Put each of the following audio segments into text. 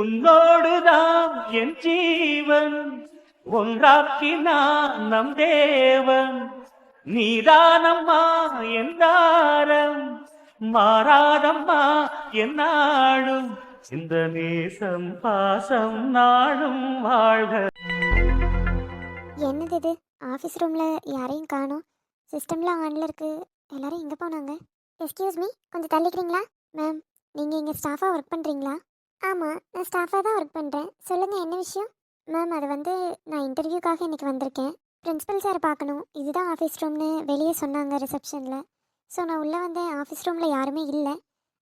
உன்னோடுதான் என் ஜீவன். ஒன்றாக்கினான் நம் தேவன். நீதானம்மா என்றாரம் மாறாதம்மா என்னும் இந்த நேசம் பாசம் நாடும் வாழ்க. என்னது இது? ஆஃபீஸ் ரூமில் யாரையும் காணோம். சிஸ்டம்லாம் ஆனில் இருக்கு. எல்லாரும் எங்கே போனாங்க? எஸ்கியூஸ் மீ கொஞ்சம் தள்ளிக்கிறீங்களா? மேம் நீங்கள் இங்கே ஸ்டாஃபாக ஒர்க் பண்ணுறீங்களா ஆமாம் நான் ஸ்டாஃபாக தான் ஒர்க் பண்ணுறேன் சொல்லுங்கள் என்ன விஷயம்? மேம் அது வந்து நான் இன்டர்வியூக்காக இன்றைக்கி வந்திருக்கேன். பிரின்ஸிபல் சார் பார்க்கணும். இதுதான் ஆஃபீஸ் ரூம்னு வெளியே சொன்னாங்க ரிசப்ஷனில் ஸோ நான் உள்ளே வந்தேன். ஆஃபீஸ் ரூமில் யாருமே இல்லை.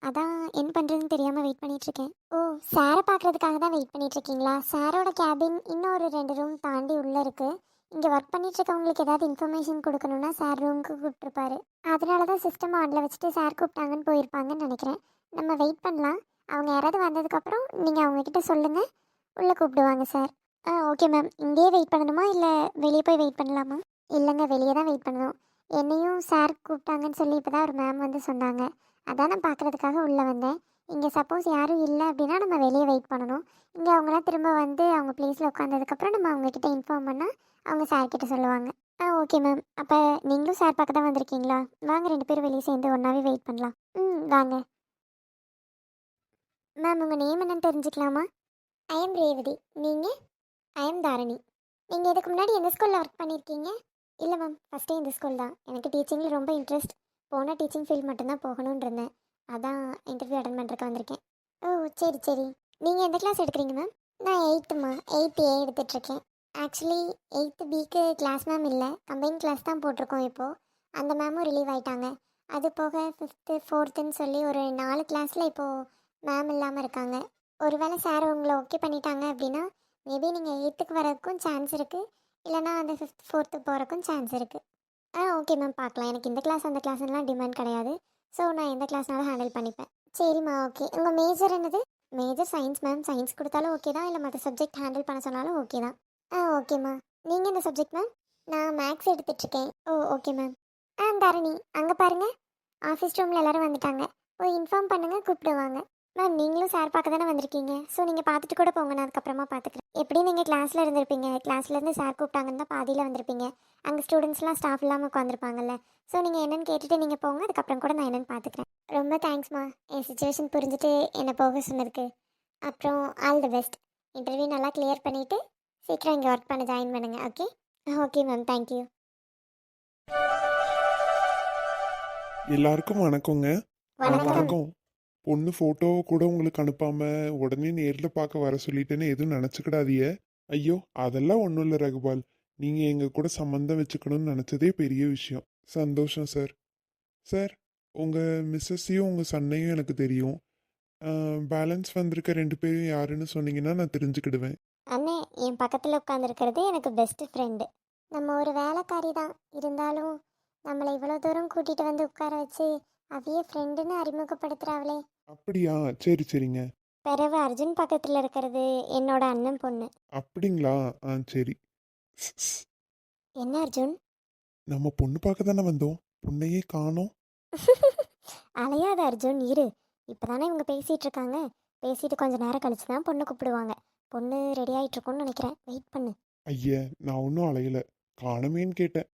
அதான் என்ன பண்ணுறதுன்னு தெரியாமல் வெயிட் பண்ணிகிட்ருக்கேன் ஓ சாரை பார்க்குறதுக்காக தான் வெயிட் பண்ணிகிட்ருக்கீங்களா சாரோட கேபின் இன்னொரு ரெண்டு ரூம் தாண்டி உள்ளே இருக்குது இங்கே ஒர்க் பண்ணிகிட்ருக்கவங்களுக்கு ஏதாவது இன்ஃபர்மேஷன் கொடுக்கணும்னா சார் ரூமுக்கு கூப்பிட்ருப்பாரு அதனால தான் சிஸ்டம் ஆனில் வச்சுட்டு சார் கூப்பிட்டாங்கன்னு போயிருப்பாங்கன்னு நினைக்கிறேன். நம்ம வெயிட் பண்ணலாம். அவங்க யாராவது வந்ததுக்கப்புறம் நீங்கள் அவங்கக்கிட்ட சொல்லுங்கள் உள்ளே கூப்பிடுவாங்க சார். ஆ ஓகே மேம். இங்கேயே வெயிட் பண்ணணுமா? இல்லை வெளியே போய் வெயிட் பண்ணலாமா? இல்லைங்க வெளியே தான் வெயிட் பண்ணணும். என்னையும் சார் கூப்பிட்டாங்கன்னு சொல்லி இப்போ தான் ஒரு மேம் வந்து சொன்னாங்க. அதான் நான் பார்க்குறதுக்காக உள்ளே வந்தேன். இங்கே சப்போஸ் யாரும் இல்லை அப்படின்னா நம்ம வெளியே வெயிட் பண்ணணும். இங்கே அவங்களாம் திரும்ப வந்து அவங்க ப்ளேஸில் உட்காந்ததுக்கப்புறம் நம்ம அவங்கக்கிட்ட இன்ஃபார்ம் பண்ணால் அவங்க சார்கிட்ட சொல்லுவாங்க. ஆ ஓகே மேம். அப்போ நீங்களும் சார் பார்க்க தான் வந்திருக்கீங்களா? வாங்க ரெண்டு பேரும் வெளியே சேர்ந்து ஒன்றாவே வெயிட் பண்ணலாம். ம் வாங்க. மேம் உங்கள் நேம் என்னன்னு தெரிஞ்சுக்கலாமா? I am Revathi. நீங்கள் ஐ எம் தாரணி. நீங்கள் இதுக்கு முன்னாடி எந்த ஸ்கூலில் ஒர்க் பண்ணியிருக்கீங்க இல்லை மேம் ஃபஸ்ட்டே இந்த ஸ்கூல் தான். எனக்கு டீச்சிங்கில் ரொம்ப இன்ட்ரெஸ்ட் போனால் டீச்சிங் ஃபீல்ட் மட்டும்தான் போகணும்னு இருந்தேன். அதான் இன்டர்வியூ அட்டன் பண்ணுறதுக்கு வந்திருக்கேன். ஓ சரி சரி. நீங்கள் எந்த கிளாஸ் எடுக்கிறீங்க மேம் நான் எயித்துமா எயித்து ஏ எடுத்துகிட்ருக்கேன் ஆக்சுவலி எயித்து பிக்கு கிளாஸ் மேம் இல்லை. கம்பைன் கிளாஸ் தான் போட்டிருக்கோம் இப்போது அந்த மேமும் ரிலீவ் ஆகிட்டாங்க அது போக ஃபிஃப்த்து ஃபோர்த்துன்னு சொல்லி ஒரு நாலு கிளாஸில் இப்போது மேம் இல்லாமல் இருக்காங்க. ஒருவேளை சார் உங்களை ஓகே பண்ணிட்டாங்க அப்படின்னா மேபி நீங்கள் எயித்துக்கு வரதுக்கும் சான்ஸ் இருக்குது இல்லைனா அந்த ஃபிஃப்த் ஃபோர்த்துக்கு போகிறக்கும் சான்ஸ் இருக்குது ஆ ஓகே மேம் பார்க்கலாம். எனக்கு இந்த கிளாஸ் அந்த கிளாஸ்லாம் டிமாண்ட் கிடையாது. ஸோ நான் எந்த கிளாஸ்னாலும் ஹேண்டில் பண்ணிப்பேன். சரிம்மா ஓகே உங்கள் மேஜர் என்னது? மேஜர் சயின்ஸ் மேம் சயின்ஸ் கொடுத்தாலும் ஓகே தான். இல்லை மற்ற சப்ஜெக்ட் ஹேண்டில் பண்ண சொன்னாலும் ஓகே தான். ஆ ஓகேம்மா நீங்கள் என்ன சப்ஜெக்ட் மேம் நான் மேக்ஸ் எடுத்துட்ருக்கேன் ஓ ஓகே மேம் ஆ தரணி. அங்கே பாருங்கள் ஆஃபீஸ் ரூமில் எல்லோரும் வந்துட்டாங்க. போய் இன்ஃபார்ம் பண்ணுங்கள் கூப்பிடுவாங்க. மேம் நீங்களும் சார் பார்க்க தானே வந்திருக்கீங்க? ஸோ நீங்கள் பார்த்துட்டு கூட போங்க நான் அதுக்கப்புறமா பார்த்துக்கிறேன். எப்படி நீங்கள் கிளாஸில் இருந்திருப்பீங்க? கிளாஸ்லேருந்து சார் கூப்பிட்டாங்கன்னு தான் பாதியில் வந்திருப்பீங்க. அங்கே ஸ்டூடெண்ட்ஸ்லாம் ஸ்டாஃப் இல்லாமல் உட்காந்துருப்பாங்கல்ல ஸோ நீங்கள் என்னென்னு கேட்டுட்டு நீங்கள் போங்க அதுக்கப்புறம் கூட நான் என்னென்னு பார்த்துக்கிறேன். ரொம்ப தேங்க்ஸ்மா என் சுச்சுவேஷன் புரிஞ்சுட்டு என்னை போக சொன்னதுக்கு. அப்புறம் ஆல் தி பெஸ்ட் இன்டர்வியூ நல்லா கிளியர் பண்ணிவிட்டு சீக்கிரம் இங்கே ஒர்க் பண்ண ஜாயின் பண்ணுங்க ஓகே ஓகே மேம் தேங்க்யூ எல்லாருக்கும் வணக்கங்க. வணக்கம். பொண்ணு ஃபோட்டோ கூட உங்களுக்கு அனுப்பாம உடனே நேரில் பார்க்க வர சொல்லிட்டேன்னு எதுவும் நினச்சிக்கிடாதிய ஐயோ அதெல்லாம் ஒன்றும் இல்லை ரகுபால். நீங்கள் எங்கள் கூட சம்மந்தம் வச்சுக்கணும்னு நினச்சதே பெரிய விஷயம். சந்தோஷம் சார் சார் உங்கள் மிஸ்ஸஸையும் உங்கள் சன்னையும் எனக்கு தெரியும். பேலன்ஸ் வந்திருக்க ரெண்டு பேரும் யாருன்னு சொன்னீங்கன்னா நான் தெரிஞ்சுக்கிடுவேன். அண்ணே என் பக்கத்தில் உட்காந்துருக்கிறது எனக்கு பெஸ்ட் ஃப்ரெண்டு நம்ம ஒரு வேலைக்காரி தான். இருந்தாலும் நம்மளை இவ்வளோ தூரம் கூட்டிகிட்டு வந்து உட்கார வச்சு அவையே ஃப்ரெண்டுன்னு அறிமுகப்படுத்துகிறாங்களே அப்படியா? சரி சரிங்க. பிறகு அர்ஜுன் பக்கத்தில் இருக்கிறது என்னோட அண்ணன் பொண்ணு. அப்படிங்களா? ஆ சரி. என்ன அர்ஜுன்? நம்ம பொண்ணு பார்க்க தானே வந்தோம். பொண்ணையே காணோம். அலையாத அர்ஜுன் இரு. இப்போதானே இவங்க பேசிகிட்டு இருக்காங்க. பேசிட்டு கொஞ்ச நேரம் கழிச்சு தான் பொண்ணு கூப்பிடுவாங்க. பொண்ணு ரெடி ஆகிட்டு இருக்கும்னு நினைக்கிறேன். வெயிட் பண்ணு. ஐயா நான் ஒன்றும் அலையல. காணமேன்னு கேட்டேன்.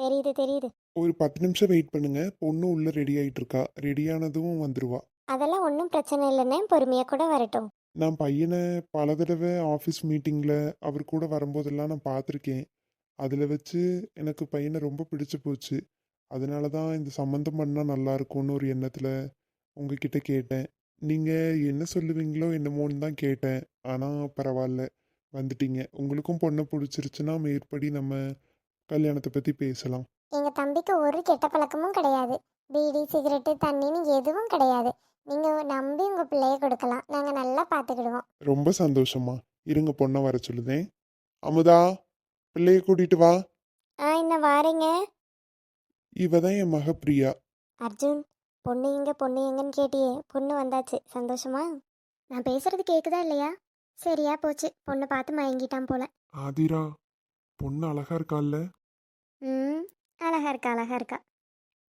தெரியுது தெரியுது. ஒரு பத்து நிமிஷம் வெயிட் பண்ணுங்க. பொண்ணு உள்ள ரெடி ஆயிட்டு இருக்கா ரெடியானதும் வந்துருவா. அதெல்லாம் ஒன்றும் பிரச்சனை இல்லைன்னே பொறுமையாக கூட வரட்டும். நான் பையனை பல தடவை ஆஃபீஸ் மீட்டிங்கில் அவர் கூட வரும்போதெல்லாம் நான் பார்த்துருக்கேன். அதில் வச்சு எனக்கு பையனை ரொம்ப பிடிச்சு போச்சு. அதனால தான் இந்த சம்மந்தம் பண்ணால் நல்லா இருக்கும்னு ஒரு எண்ணத்தில் உங்ககிட்ட கேட்டேன். நீங்கள் என்ன சொல்லுவீங்களோ என்னமோன்னு தான் கேட்டேன். ஆனால் பரவாயில்ல. வந்துட்டீங்க. உங்களுக்கும் பொண்ணை பிடிச்சிருச்சுன்னா மேற்படி நம்ம கல்யாணத்தை பற்றி பேசலாம். எங்கள் தம்பிக்கு ஒரு கெட்ட பழக்கமும் கிடையாது. பீடி சிகரெட்டு தண்ணின்னு எதுவும் கிடையாது. நீங்கள் நம்பி உங்கள் பிள்ளைய கொடுக்கலாம். நாங்கள் நல்லா பார்த்துக்கிடுவோம் ரொம்ப சந்தோஷமா இருங்க பொண்ணை வர சொல்லுதேன். அமுதா பிள்ளைய கூட்டிட்டு வா. ஆ இன்னும் வாரீங்க. இவ தான் என் மக பிரியா. அர்ஜுன் பொண்ணு எங்க பொண்ணு எங்கன்னு கேட்டியே. பொண்ணு வந்தாச்சு. சந்தோஷமா? நான் பேசுறது கேக்குதா இல்லையா? சரியா போச்சு. பொண்ணு பார்த்து மயங்கிட்டான் போல. ஆதிரா பொண்ணு அழகா இருக்கால்ல? ம் அழகா இருக்கா அழகா இருக்கா.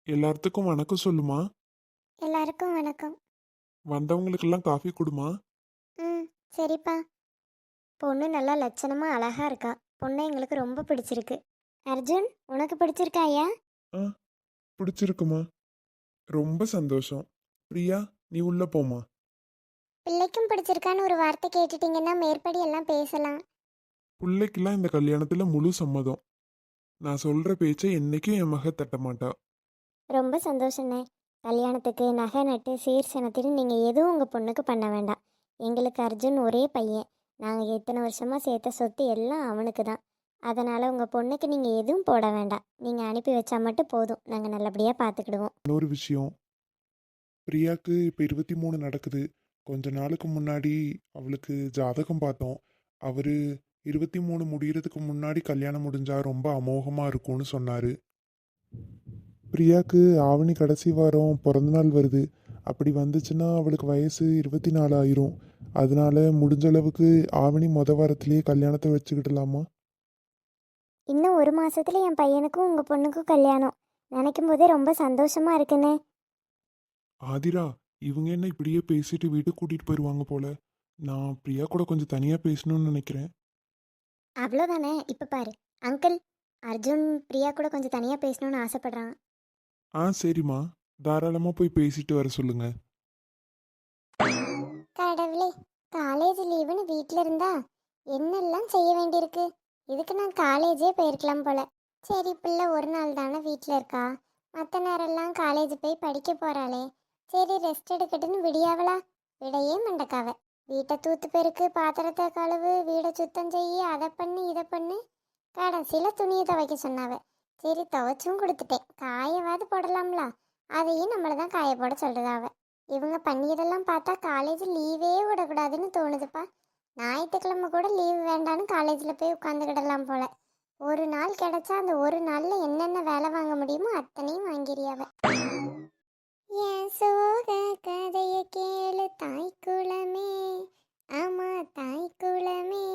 எல்லாத்துக்கும் வணக்கம் சொல்லுமா? எல்லாருக்கும் வணக்கம். வந்தவங்களுக்கெல்லாம் காஃபி கொடுமா? ம் சரிப்பா. பொண்ணு நல்லா லட்சணமா அழகா இருக்கா. பொண்ணு எங்களுக்கு ரொம்ப பிடிச்சிருக்கு. அர்ஜுன் உனக்கு பிடிச்சிருக்கா ஐயா? பிடிச்சிருக்குமா? ரொம்ப சந்தோஷம். பிரியா நீ உள்ள போமா பிள்ளைக்கும் பிடிச்சிருக்கான்னு ஒரு வார்த்தை கேட்டுட்டீங்கன்னா மேற்படி எல்லாம் பேசலாம். பிள்ளைக்கெல்லாம் இந்த கல்யாணத்துல முழு சம்மதம். நான் சொல்ற பேச்சை என்னைக்கும் என் மக தட்ட மாட்டா. ரொம்ப சந்தோஷண்ணே கல்யாணத்துக்கு நகை நட்டு சீர் சனத்தின்னு நீங்கள் எதுவும் உங்கள் பொண்ணுக்கு பண்ண வேண்டாம். எங்களுக்கு அர்ஜுன் ஒரே பையன். நாங்கள் எத்தனை வருஷமாக சேர்த்த சொத்து எல்லாம் அவனுக்கு தான். அதனால் உங்கள் பொண்ணுக்கு நீங்கள் எதுவும் போட வேண்டாம். நீங்கள் அனுப்பி வச்சா மட்டும் போதும். நாங்கள் நல்லபடியாக பார்த்துக்கிடுவோம் இன்னொரு விஷயம். பிரியாக்கு இப்போ இருபத்தி மூணு நடக்குது. கொஞ்ச நாளுக்கு முன்னாடி அவளுக்கு ஜாதகம் பார்த்தோம். அவரு இருபத்தி மூணு முடியறதுக்கு முன்னாடி கல்யாணம் முடிஞ்சா ரொம்ப அமோகமாக இருக்கும்னு சொன்னாரு. பிரியாக்கு ஆவணி கடைசி வாரம் பிறந்த நாள் வருது. அப்படி வந்துச்சுன்னா அவளுக்கு வயசு இருபத்தி நாலு ஆயிரும். அதனால முடிஞ்ச அளவுக்கு ஆவணி மொத வாரத்திலேயே கல்யாணத்தை வச்சுக்கிடலாமா? இன்னும் ஒரு மாசத்துல என் பையனுக்கும் உங்கள் பொண்ணுக்கும் கல்யாணம். நினைக்கும் போதே ரொம்ப சந்தோஷமாக இருக்குண்ணே ஆதிரா இவங்க என்ன இப்படியே பேசிட்டு வீட்டுக்கு கூட்டிட்டு போயிடுவாங்க போல? நான் பிரியா கூட கொஞ்சம் தனியாக பேசணும்னு நினைக்கிறேன். அவ்வளோதானே? இப்போ பாரு. அங்கிள் அர்ஜுன் பிரியா கூட கொஞ்சம் தனியாக பேசணும்னு ஆசைப்படுறான். ஆ சரிம்மா. தாராளமாக போய் பேசிட்டு வர சொல்லுங்க. கடவுளே காலேஜ் லீவுன்னு வீட்டில் இருந்தா என்னெல்லாம் செய்ய வேண்டியிருக்கு? இதுக்கு நான் காலேஜே போயிருக்கலாம் போல. சரி பிள்ளை ஒரு நாள் தானே வீட்டில் இருக்கா? மற்ற நேரம்லாம் காலேஜ் போய் படிக்க போகிறாளே சரி ரெஸ்ட் எடுக்கட்டுன்னு விடியாவளா? விடையே மண்டக்காவ. வீட்டை தூத்து பெருக்கு பாத்திரத்தை கழுவு வீடை சுத்தம் செய்ய அதை பண்ணு இதை பண்ணு. கடைசியில் துணியை துவைக்க சொன்னாவ. சரி துவைச்சும் கொடுத்துட்டேன். காயவாது போடலாம்ல. அதையும் நம்மளை தான் காய போட சொல்றதாவ. இவங்க பண்ணியதெல்லாம் பார்த்தா காலேஜ் லீவே விடக்கூடாதுன்னு தோணுதுப்பா. ஞாயிற்றுக்கிழமை கூட லீவு வேண்டான்னு காலேஜில் போய் உட்காந்துக்கிடலாம் போல. ஒரு நாள் கிடைச்சா அந்த ஒரு நாளில் என்னென்ன வேலை வாங்க முடியுமோ அத்தனையும் வாங்கிறியாவ என் சோக கதையை கேளு தாய் குளமே ஆமா தாய் குளமே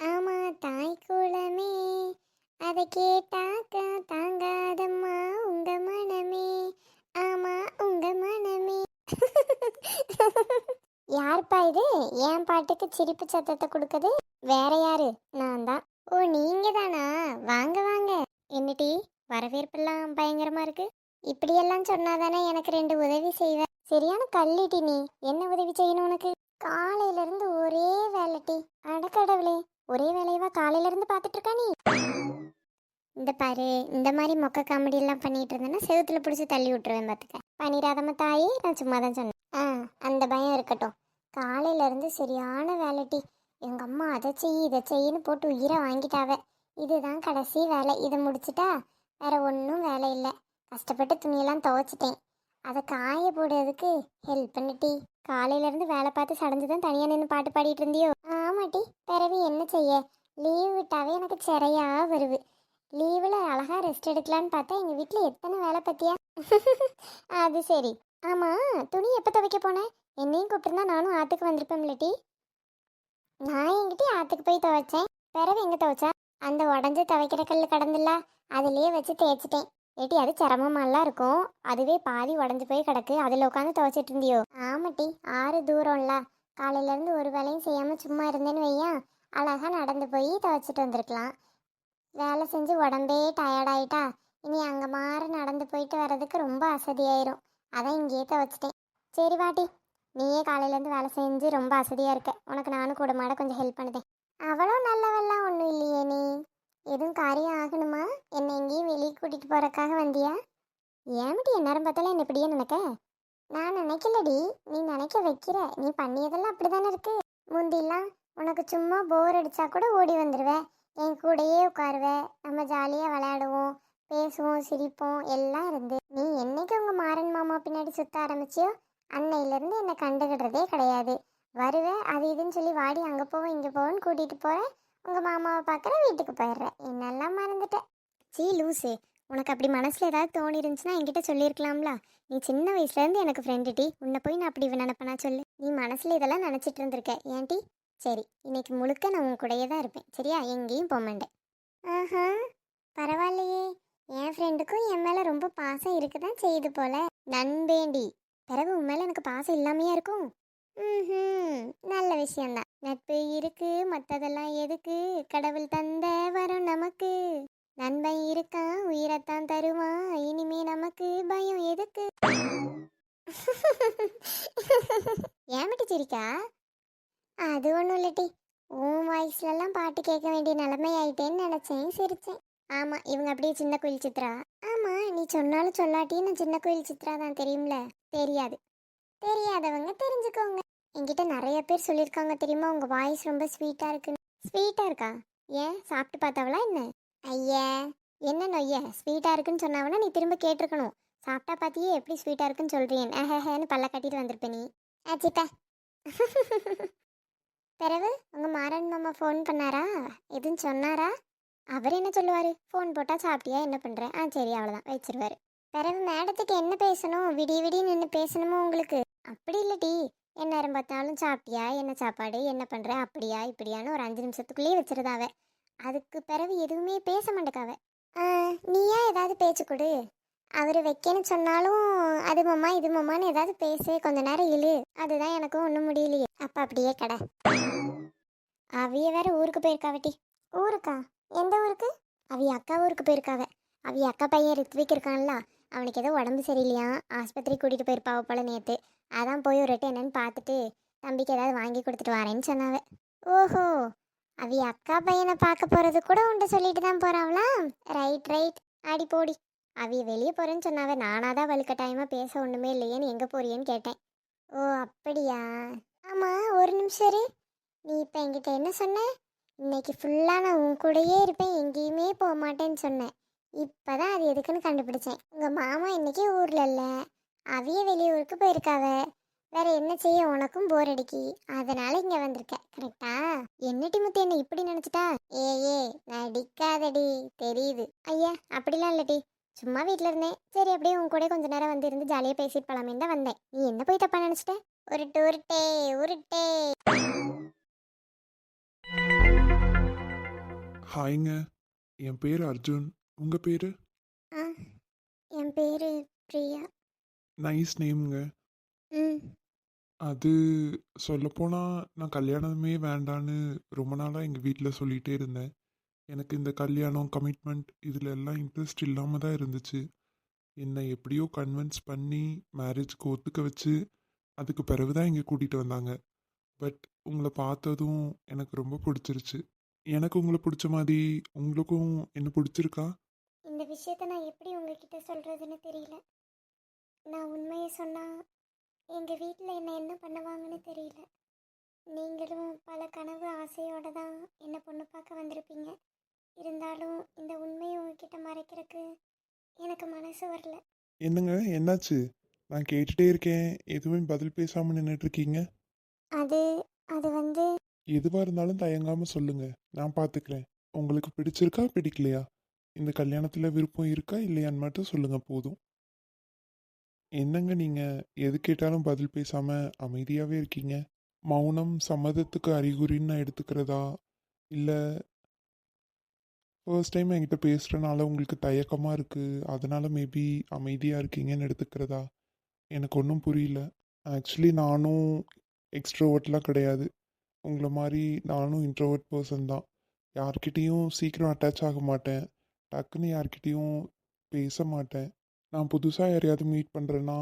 ஆமா தாய் குளமே அதை கேட்டாக்க தாங்காதம்மா உங்க மனமே. ஆமா உங்க மனமே. யார்ப்பா இது? என் பாட்டுக்கு சிரிப்பு சத்தத்தை கொடுக்குது. வேற யாரு? நான் தான். ஓ நீங்க தானா வாங்க. வாங்க என்னடி வரவேற்பெல்லாம் பயங்கரமா இருக்கு. இப்படியெல்லாம் சொன்னாதானே எனக்கு ரெண்டு உதவி செய்வ? சரியான கல்லிட்டி நீ. என்ன உதவி செய்யணும் உனக்கு? காலையில இருந்து ஒரே வேலைட்டி அடக்கடவுளே ஒரே வேலையவா காலையில இருந்து பாத்துட்டு இருக்கா நீ? இந்த பாரு இந்த மாதிரி மொக்க காமெடி எல்லாம் பண்ணிட்டு இருந்தேன்னா செவுத்துல பிடிச்சி தள்ளி விட்டுருவேன் பார்த்துக்க பண்ணிடாதம்மா தாயே நான் சும்மா தான் சொன்னேன். ஆ அந்த பயம் இருக்கட்டும். காலையில இருந்து சரியான வேலைட்டி எங்க அம்மா அதை செய் இதை செய்யின்னு போட்டு உயிரை வாங்கிட்டாவே. இதுதான் கடைசி வேலை. இதை முடிச்சிட்டா வேற ஒன்றும் வேலை இல்லை. கஷ்டப்பட்டு துணியெல்லாம் துவைச்சிட்டேன். அதை காய போடுறதுக்கு ஹெல்ப் பண்ணிட்டி காலையில இருந்து வேலை பார்த்து சடைஞ்சு தான் தனியாக நின்று பாட்டு பாடிட்டு இருந்தியோ? ஆமாட்டி பிறவி என்ன செய்ய? லீவ் விட்டாவே எனக்கு சிறையா வருது. லீவில் அழகாக ரெஸ்ட் எடுக்கலான்னு பார்த்தா எங்கள் வீட்டில் எத்தனை வேலை பார்த்தியா? அது சரி. ஆமாம் துணி எப்போ துவைக்க போனேன் என்னையும் கூப்பிட்டுருந்தா நானும் ஆற்றுக்கு வந்திருப்பேன் இல்லாட்டி நான் என்கிட்ட ஆற்றுக்கு போய் துவைச்சேன். பிறவு எங்கே துவைச்சா? அந்த உடஞ்சி துவைக்கிற கல் கடந்துல அதுலேயே வச்சு தேய்ச்சிட்டேன். ஏட்டி அது சிரமமாலாம் இருக்கும். அதுவே பாதி உடஞ்சி போய் கிடக்கு. அதில் உட்காந்து துவைச்சிட்டு இருந்தியோ? ஆமாட்டி ஆறு தூரம்ல. காலையிலேருந்து ஒரு வேலையும் செய்யாமல் சும்மா இருந்தேன்னு வையன். அழகாக நடந்து போய் துவைச்சிட்டு வந்திருக்கலாம். வேலை செஞ்சு உடம்பே டயர்டாயிட்டா இனி அங்கே மாற நடந்து போயிட்டு வர்றதுக்கு ரொம்ப அசதியாயிரும். அதான் இங்கேயே துவைச்சிட்டேன். சரி வாட்டி நீயே காலையிலேருந்து வேலை செஞ்சு ரொம்ப அசதியாக இருக்க. உனக்கு நானும் கூட மாட கொஞ்சம் ஹெல்ப் பண்ணுதேன் அவ்வளோ நல்லவெல்லாம் ஒன்றும் இல்லையே நீ எதுவும் காரியம் ஆகணுமா என்னை எங்கேயும் வெளியே கூட்டிகிட்டு போகிறக்காக வந்தியா? ஏமிட்டி எந்நேரம் பார்த்தாலும் என்ன இப்படியே நினைக்க? நான் நினைக்கலடி. நீ நினைக்க வைக்கிற. நீ பண்ணியதெல்லாம் அப்படி தானே இருக்கு. முந்திலாம் உனக்கு சும்மா போர் அடித்தா கூட ஓடி வந்துடுவேன் என் கூடயே உட்காருவ. நம்ம ஜாலியாக விளையாடுவோம் பேசுவோம் சிரிப்போம் எல்லாம் இருந்து. நீ என்னைக்கு உங்கள் மாறன் மாமா பின்னாடி சுத்த ஆரம்பிச்சியோ அன்னையிலேருந்து என்னை கண்டுகிடுறதே கிடையாது. வருவேன் அது இதுன்னு சொல்லி வாடி அங்கே போவோம் இங்கே போவோன்னு கூட்டிகிட்டு போகிறேன் உங்கள் மாமாவை பார்க்குற வீட்டுக்கு போயிடுறேன் என்னெல்லாம் மறந்துட்டேன் சீ லூசு. உனக்கு அப்படி மனசில் ஏதாவது தோணி இருந்துச்சுன்னா என்கிட்ட சொல்லியிருக்கலாம்ல. நீ சின்ன வயசுலேருந்து எனக்கு ஃப்ரெண்டு டி. உன்னை போய் நான் அப்படி நினப்பனா சொல்லு. நீ மனசில் இதெல்லாம் நினச்சிட்டு இருந்திருக்க. ஏன்டி? சரி இன்னைக்கு முழுக்க நான் உன் கூடயே தான் இருப்பேன். சரியா? எங்கேயும் போக மாட்டேன். ஆஹா பரவாயில்லையே. என் ஃப்ரெண்டுக்கும் என் மேலே ரொம்ப பாசம் இருக்க தான் செய்யுது போல. நண்பேண்டி பிறகு உன் மேலே எனக்கு பாசம் இல்லாமையா இருக்கும்? ம் நல்ல விஷயந்தான் நட்பு இருக்கு மற்றதெல்லாம் எதுக்கு? கடவுள் தந்த வரும் நமக்கு. நண்பன் இருக்கான் உயிரைத்தான் தருவான் இனிமே நமக்கு பயம் எதுக்கு? ஏமட்டி சிரிக்கா? அது ஒன்றும் இல்லட்டி உன் வாய்ஸ்லலாம் பாட்டு கேட்க வேண்டிய நிலைமை ஆயிட்டேன்னு நினச்சேன் சிரிச்சேன். ஆமாம் இவங்க அப்படியே சின்ன குயில் சித்ரா. ஆமாம் நீ சொன்னாலும் சொல்லாட்டியும் நான் சின்ன குயில் சித்ரா தான் தெரியும்ல? தெரியாது. தெரியாதவங்க தெரிஞ்சுக்கோங்க. என்கிட்ட நிறைய பேர் சொல்லியிருக்காங்க தெரியுமா? உங்கள் வாய்ஸ் ரொம்ப ஸ்வீட்டாக இருக்குன்னு. ஸ்வீட்டாக இருக்கா? ஏன்? சாப்பிட்டு பார்த்தவளா என்ன? ஐயா என்ன நொய்யா? ஸ்வீட்டாக இருக்குன்னு சொன்னாவனா நீ திரும்ப கேட்டிருக்கணும். சாப்பிட்டா பார்த்தியே எப்படி ஸ்வீட்டாக இருக்குன்னு சொல்கிறேன் ஏஹேன்னு பல்ல கட்டிட்டு வந்திருப்ப நீ. ஆச்சிப்பா பிறகு உங்கள் மாறன் மாமா ஃபோன் பண்ணாரா? எதுவும் சொன்னாரா? அவர் என்ன சொல்லுவார்? ஃபோன் போட்டால் சாப்பிட்டியா? என்ன பண்ணுறேன் ஆ சரி அவ்வளோதான் வச்சிருவார். பிறகு மேடத்துக்கு என்ன பேசணும்? விடிய விடிய நின்று பேசணுமோ உங்களுக்கு? அப்படி இல்லடி என்ன நேரம் பார்த்தாலும் சாப்பிட்டியா? என்ன சாப்பாடு? என்ன பண்ணுற அப்படியா? இப்படியான்னு ஒரு அஞ்சு நிமிஷத்துக்குள்ளேயே வச்சிருதாவ அதுக்கு பிறகு எதுவுமே பேச மாட்டேக்காவ. நீயா ஏதாவது பேச்சு கொடு. அவர் வைக்கன்னு சொன்னாலும் அது மாமா இது மாமான்னு ஏதாவது பேசு. கொஞ்ச நேரம் இழு. அதுதான் எனக்கும் ஒன்றும் முடியலையே. அப்போ அப்படியே கடை. அவிய வேற ஊருக்கு போயிருக்காவட்டி ஊருக்கா? எந்த ஊருக்கு? அவிய அக்கா ஊருக்கு போயிருக்காவ. அவிய அக்கா பையன் ரித்விக் இருக்கான்ல. அவனுக்கு ஏதோ உடம்பு சரியில்லையா? ஆஸ்பத்திரி கூட்டிகிட்டு போயிருப்பாவ போல நேற்று அதான் போய் ஒரு என்னன்னு பார்த்துட்டு தம்பிக்கு ஏதாவது வாங்கி கொடுத்துட்டு வரேன்னு சொன்னாவ. ஓஹோ! அவிய அக்கா பையனை பார்க்க போகிறது கூட உன்ட்ட சொல்லிட்டு தான் போகிறாங்களா ரைட் ரைட் ஆடி போடி. அவிய வெளியே போகிறேன்னு சொன்னாவ. நானாக தான் வலுக்கட்டாயமாக பேச ஒன்றுமே இல்லையேன்னு எங்கே போறியேன்னு கேட்டேன். ஓ அப்படியா? ஆமாம் ஒரு நிமிஷம் இரு. நீ இப்போ என்கிட்ட என்ன சொன்ன? இன்னைக்கு ஃபுல்லாக நான் உன் கூடயே இருப்பேன். எங்கேயுமே போக மாட்டேன்னு சொன்னேன். இப்போ தான் அது எதுக்குன்னு கண்டுபிடிச்சேன். உங்கள் மாமா இன்னைக்கு ஊரில் இல்லை. அவிய வெளியூருக்கு போயிருக்காவ. வேற என்ன செய்ய உனக்கும் போர் அடிக்கி. அதனால இங்க வந்திருக்க. கரெக்டா என்ன டிமுத்து என்ன இப்படி நினைச்சிட்டா? ஏ ஏ நடிக்காதடி. தெரியுது. ஐயா அப்படிலாம் இல்லடி. சும்மா வீட்ல இருந்தேன். சரி அப்படியே உன் கூட கொஞ்ச நேரம் வந்து இருந்து ஜாலியா பேசிட்டு போலாமேன்னு தான் வந்தேன். நீ என்ன போய் தப்பா நினைச்சிட்ட? உருட்டு உருட்டே உருட்டே. ஹாய்ங்க. என் பேர் அர்ஜுன். உங்கள் பேர்? என் பேரு பிரியா. நைஸ் நேம்ங்க ம். அது சொல்லப்போனால் நான் கல்யாணமே வேண்டான்னு ரொம்ப நாளாக எங்கள் வீட்டில் சொல்லிகிட்டே இருந்தேன். எனக்கு இந்த கல்யாணம் கமிட்மெண்ட் இதில் எல்லாம் இன்ட்ரெஸ்ட் இல்லாமல் தான் இருந்துச்சு. என்னை எப்படியோ கன்வின்ஸ் பண்ணி மேரேஜ்க்கு ஒத்துக்க வச்சு அதுக்கு பிறகு தான் இங்கே கூட்டிகிட்டு வந்தாங்க. பட் உங்களை பார்த்ததும் எனக்கு ரொம்ப பிடிச்சிருச்சு. எனக்கு உங்களை பிடிச்ச மாதிரி உங்களுக்கும் என்ன பிடிச்சிருக்கா? இந்த விஷயத்த நான் எப்படி உங்ககிட்ட சொல்றதுன்னு தெரியல. நான் உண்மையை சொன்னா எங்க வீட்டில் என்ன என்ன பண்ணுவாங்கன்னு தெரியல. நீங்களும் பல கனவு ஆசையோட தான் என்ன பொண்ணு பார்க்க வந்திருப்பீங்க. இருந்தாலும் இந்த உண்மையை உங்ககிட்ட மறைக்கிறதுக்கு எனக்கு மனசு வரல. என்னங்க என்னாச்சு? நான் கேட்டுட்டே இருக்கேன். எதுவுமே பதில் பேசாமல் நின்றுட்டு இருக்கீங்க? அது அது வந்து எதுவாக இருந்தாலும் தயங்காமல் சொல்லுங்க. நான் பார்த்துக்கிறேன் உங்களுக்கு பிடிச்சிருக்கா பிடிக்கலையா? இந்த கல்யாணத்தில் விருப்பம் இருக்கா இல்லையான்னு மட்டும் சொல்லுங்க போதும். என்னங்க நீங்கள் எது கேட்டாலும் பதில் பேசாமல் அமைதியாகவே இருக்கீங்க? மௌனம் சம்மதத்துக்கு அறிகுறின்னு நான் எடுத்துக்கிறதா? இல்லை ஃபர்ஸ்ட் டைம் என்கிட்ட பேசுகிறனால உங்களுக்கு தயக்கமாக இருக்குது அதனால மேபி அமைதியாக இருக்கீங்கன்னு எடுத்துக்கிறதா? எனக்கு ஒன்றும் புரியல. ஆக்சுவலி நானும் எக்ஸ்ட்ரோவர்ட்லாம் கிடையாது. உங்களை மாதிரி நானும் இன்ட்ரோவர்ட் பர்சன் தான். யார்கிட்டேயும் சீக்கிரம் அட்டாச் ஆக மாட்டேன். டக்குன்னு யார்கிட்டேயும் பேச மாட்டேன். நான் புதுசாக யாரையாவது மீட் பண்ணுறேன்னா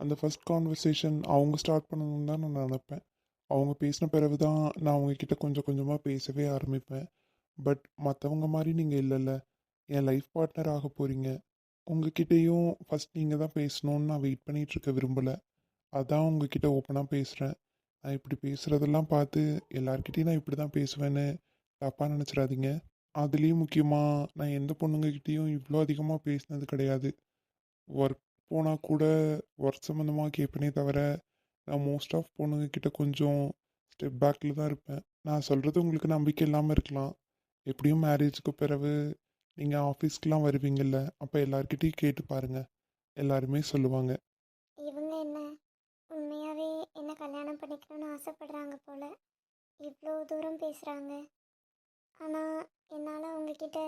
அந்த ஃபர்ஸ்ட் கான்வர்சேஷன் அவங்க ஸ்டார்ட் பண்ணணும்னு தான் நான் நினப்பேன். அவங்க பேசின பிறகு தான் நான் அவங்கக்கிட்ட கொஞ்சம் கொஞ்சமாக பேசவே ஆரம்பிப்பேன். பட் மற்றவங்க மாதிரி நீங்கள் இல்லைல்ல. என் லைஃப் பார்ட்னர் ஆக போகிறீங்க உங்ககிட்டயும் ஃபஸ்ட் நீங்கள் தான் பேசணும்னு நான் வெயிட் பண்ணிகிட்டு இருக்க விரும்பலை. அதான் உங்ககிட்ட ஓப்பனாக பேசுகிறேன் நான் இப்படி பேசுகிறதெல்லாம் பார்த்து எல்லார்கிட்டயும் நான் இப்படி தான் பேசுவேன்னு தப்பாக நினச்சிடாதீங்க. அதுலேயும் முக்கியமாக நான் எந்த பொண்ணுங்ககிட்டேயும் இவ்வளோ அதிகமாக பேசினது கிடையாது. ஒர்க் போனால் கூட ஒர்க் சம்மந்தமாக கேட்பேனே தவிர நான் மோஸ்ட் ஆஃப் பொண்ணுங்கக்கிட்ட கொஞ்சம் ஸ்டெப் பேக்கில் தான் இருப்பேன். நான் சொல்கிறது உங்களுக்கு நம்பிக்கை இல்லாமல் இருக்கலாம். எப்படியும் மேரேஜுக்கு பிறகு நீங்கள் ஆஃபீஸ்க்கெலாம் வருவீங்கல்ல அப்போ எல்லாருக்கிட்டையும் கேட்டு பாருங்கள் எல்லாருமே சொல்லுவாங்க. இவங்க என்ன? உண்மையாகவே என்ன கல்யாணம் பண்ணிக்கணும்னு ஆசைப்படுறாங்க போல். இவ்வளோ தூரம் பேசுகிறாங்க ஆனால் என்னால் அவங்கக்கிட்ட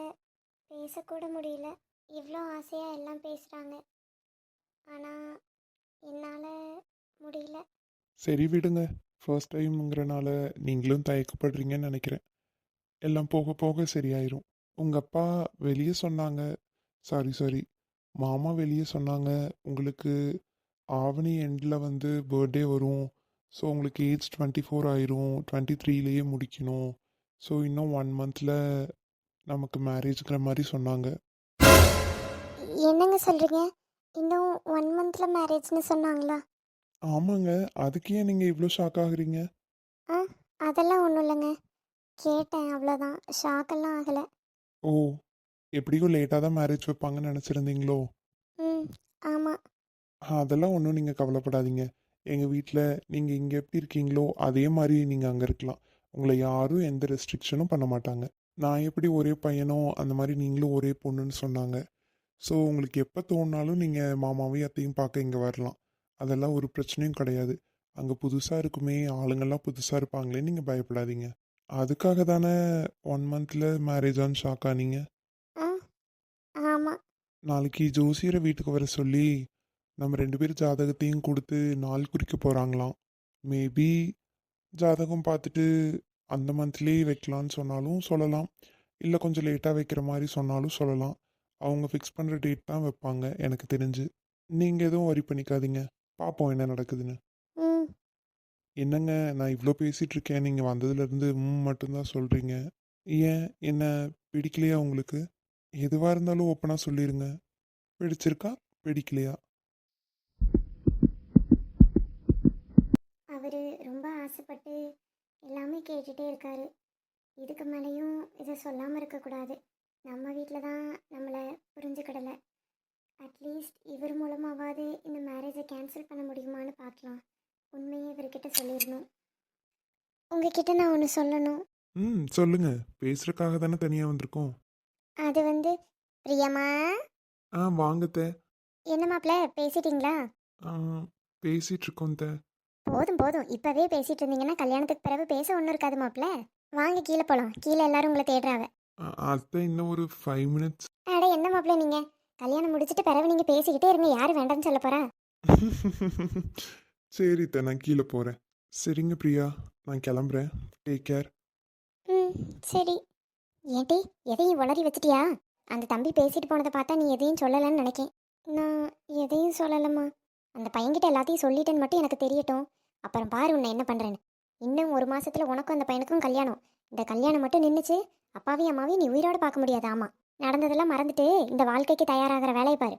பேசக்கூட முடியல. இவ்வளோ ஆசையாக எல்லாம் பேசுகிறாங்க ஆனால் என்னால் முடியல. சரி விடுங்க. ஃபர்ஸ்ட் டைம்ங்கிறனால நீங்களும் தயக்கப்படுறீங்கன்னு நினைக்கிறேன். எல்லாம் போக போக சரியாயிரும். உங்கள் அப்பா வெளியே சொன்னாங்க. சாரி சாரி மாமா வெளியே சொன்னாங்க. உங்களுக்கு ஆவணி எண்டில் வந்து பர்த்டே வரும். ஸோ உங்களுக்கு ஏஜ் டுவெண்ட்டி ஃபோர் ஆயிரும். டுவெண்ட்டி த்ரீலேயே முடிக்கணும். ஸோ இன்னும் ஒன் மந்தில் நமக்கு மேரேஜ்ங்கிற மாதிரி சொன்னாங்க. என்னங்க சொல்கிறீங்க இன்னும் ஒன் மந்தில் மேரேஜ்னு சொன்னாங்களா? ஆமாங்க. அதுக்கு ஏன் நீங்கள் இவ்வளோ ஷாக் ஆகுறீங்க? ஆ அதெல்லாம் ஒன்றும் இல்லைங்க. கேட்டேன் அவ்வளோதான் ஷாக்கெல்லாம் ஆகலை. ஓ எப்படியோ லேட்டாக தான் மேரேஜ் வைப்பாங்கன்னு நினச்சிருந்தீங்களோ? ம் ஆமாம் அதெல்லாம் ஒன்றும் நீங்கள் கவலைப்படாதீங்க. எங்கள் வீட்டில் நீங்கள் இங்கே எப்படி இருக்கீங்களோ அதே மாதிரி நீங்கள் அங்கே இருக்கலாம். உங்களை யாரும் எந்த ரெஸ்ட்ரிக்ஷனும் பண்ண மாட்டாங்க. நான் எப்படி ஒரே பையனோ அந்த மாதிரி நீங்களும் ஒரே பொண்ணுன்னு சொன்னாங்க. ஸோ உங்களுக்கு எப்போ தோணுனாலும் நீங்கள் மாமாவையும் அத்தையும் பார்க்க இங்கே வரலாம். அதெல்லாம் ஒரு பிரச்சனையும் கிடையாது. அங்கே புதுசாக இருக்குமே ஆளுங்கள்லாம் புதுசாக இருப்பாங்களே நீங்கள் பயப்படாதீங்க. அதுக்காக தானே ஒன் மந்தில் மேரேஜான்னு ஷாக் ஆனீங்க? நாளைக்கு ஜோசியரை வீட்டுக்கு வர சொல்லி நம்ம ரெண்டு பேர் ஜாதகத்தையும் கொடுத்து நாள் குறிக்க போகிறாங்களாம் மேபி ஜாதகம் பார்த்துட்டு அந்த மந்த்லேயே வைக்கலான்னு சொன்னாலும் சொல்லலாம். இல்லை கொஞ்சம் லேட்டாக வைக்கிற மாதிரி சொன்னாலும் சொல்லலாம். அவங்க ஃபிக்ஸ் பண்ணுற டேட் தான் வைப்பாங்க எனக்கு தெரிஞ்சு. நீங்கள் எதுவும் வரி பண்ணிக்காதீங்க. பார்ப்போம் என்ன நடக்குதுன்னு. ம். என்னங்க நான் இவ்வளோ பேசிகிட்டு இருக்கேன் நீங்கள் வந்ததுலேருந்து ம் மட்டும்தான் சொல்கிறீங்க ஏன்? என்ன பிடிக்கலையா உங்களுக்கு? எதுவாக இருந்தாலும் ஓப்பனாக சொல்லிடுங்க பிடிச்சிருக்கா? பிடிக்கலையா? அவர் ரொம்ப ஆசைப்பட்டு எல்லாமே கேட்டுகிட்டே இருக்காரு. இதுக்கு மேலேயும் இதை சொல்லாமல் இருக்கக்கூடாது. நம்ம வீட்டில் தான் நம்மளை புரிஞ்சுக்கிடலை. அட்லீஸ்ட் இவர் மூலமாவது இந்த மேரேஜை கேன்சல் பண்ண முடியுமான்னு பார்க்கலாம். உண்மையை இவர்கிட்ட சொல்லிடணும். உங்ககிட்ட நான் ஒன்று சொல்லணும். ம் சொல்லுங்க. பேசுறதுக்காக தானே தனியாக வந்திருக்கோம். அது வந்து பிரியமா ஆ வாங்கத்த என்ன மாப்பிள்ள பேசிட்டீங்களா? ஆ பேசிட்டு இருக்கோம் த. போதும் போதும். இப்போவே பேசிட்டு இருந்தீங்கன்னா கல்யாணத்துக்கு பிறகு பேச ஒன்றும் இருக்காது மாப்பிள்ள வாங்க கீழே போகலாம் கீழே எல்லாரும் உங்களை தேடுறாங்க அத்தை இன்னும் ஒரு ஃபைவ் மினிட்ஸ் அட என்ன மாப்பிள்ள நீங்கள் கல்யாணம் முடிச்சிட்டு பிறகு நீங்கள் பேசிக்கிட்டே இருங்க. யார் வேண்டாம்னு சொல்ல போகிறா சரி த நான் கீழே போகிறேன் சரிங்க பிரியா. நான் கிளம்புறேன். டேக் கேர் ம் சரி. ஏன்டி எதையும் உளறி வச்சிட்டியா? அந்த தம்பி பேசிட்டு போனதை பார்த்தா நீ எதையும் சொல்லலைன்னு நினைக்கேன். நான் எதையும் சொல்லலம்மா. அந்த பையன்கிட்ட எல்லாத்தையும் சொல்லிட்டேன்னு மட்டும் எனக்கு தெரியட்டும். அப்புறம் பாரு உன்னை என்ன பண்ணுறேன்னு இன்னும் ஒரு மாசத்துல உனக்கும் அந்த பையனுக்கும் கல்யாணம். இந்த கல்யாணம் மட்டும் நின்றுச்சு அப்பாவையும் அம்மாவையும் நீ உயிரோட பார்க்க முடியாது ஆமாம் நடந்ததெல்லாம் மறந்துட்டு இந்த வாழ்க்கைக்கு தயாராகிற வேலையை பாரு.